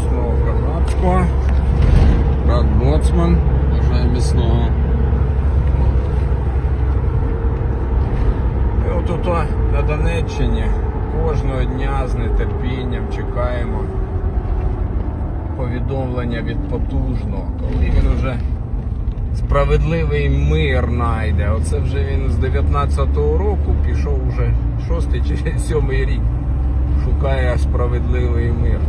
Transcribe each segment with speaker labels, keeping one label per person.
Speaker 1: міцного канадського. Брат Боцман. Бажаю міцного. І от тут на Донеччині кожного дня з нетерпінням чекаємо повідомлення від потужного, коли він вже справедливий мир найде. Оце вже він з 19-го року пішов вже шостий чи сьомий рік. Шукає справедливий мир.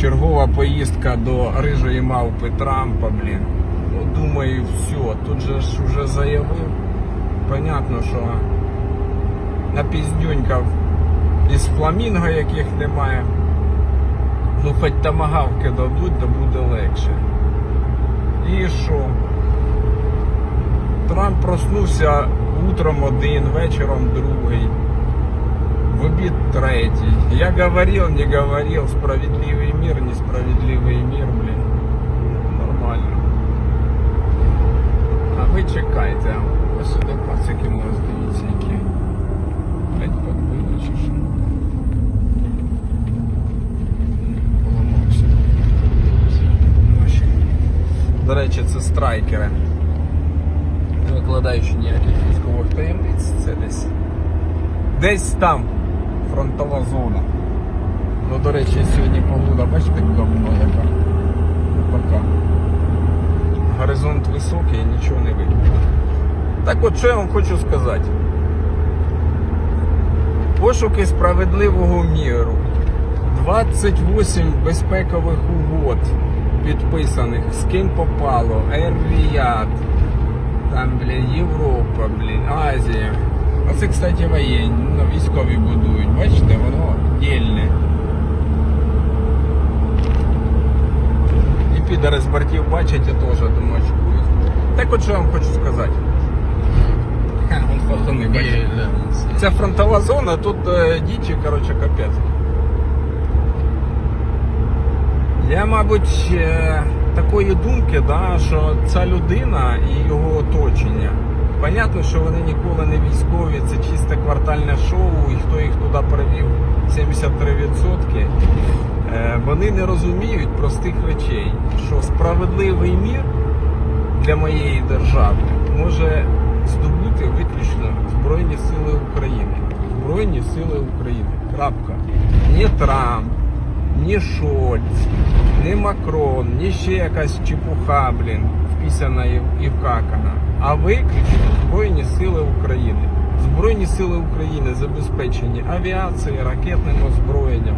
Speaker 1: Чергова поїздка до рижої мавпи Трампа, блін. Ну, думаю, все. Тут же ж вже заявив. Понятно, що на напіздюнькав із фламінго, яких немає. Ну, хоч тамагавки дадуть, то буде легше. І що? Трамп проснувся утром один, вечором другий, в обід третій. Я говорил, не говорил, справедливий мир, несправедливий мир, блін. Нормально. А ви чекайте. Ось сюди пацики у нас дивіться, які. Блять, подбили чи що. Поламався. Наші. До речі, це страйкери. Не викладаючи ніяких військових таємниць, це десь. Десь там Фронтова зона. Ну, до речі, сьогодні погода, бачите, говно яка. Така. Горизонт високий і нічого не видно. Так от що я вам хочу сказати. Пошуки справедливого міру. 28 безпекових угод підписаних. З ким попало. Ер-Ріяд. Там, блін, Європа, блін, Азія. Оце, кстати, воєнні, ну, військові будують. Бачите, воно дільне. І підари з бортів бачать і теж думають, що будуть. Так от що я вам хочу сказати. Ха, Вон фотони, бачите. Це фронтова зона, тут е, дічі, коротше, капець. Я, мабуть, е, такої думки, да, що ця людина і його оточення. Понятно, що вони ніколи не військові, це чисте квартальне шоу, і хто їх туди привів 73%. Е, Вони не розуміють простих речей, що справедливий мір для моєї держави може здобути виключно Збройні Сили України. Збройні Сили України. Крапка. Ні Трамп, ні Шольц, ні Макрон, ні ще якась чепуха, блін, вписана і вкакана. А виключно Збройні Сили України. Збройні Сили України забезпечені авіацією, ракетним озброєнням,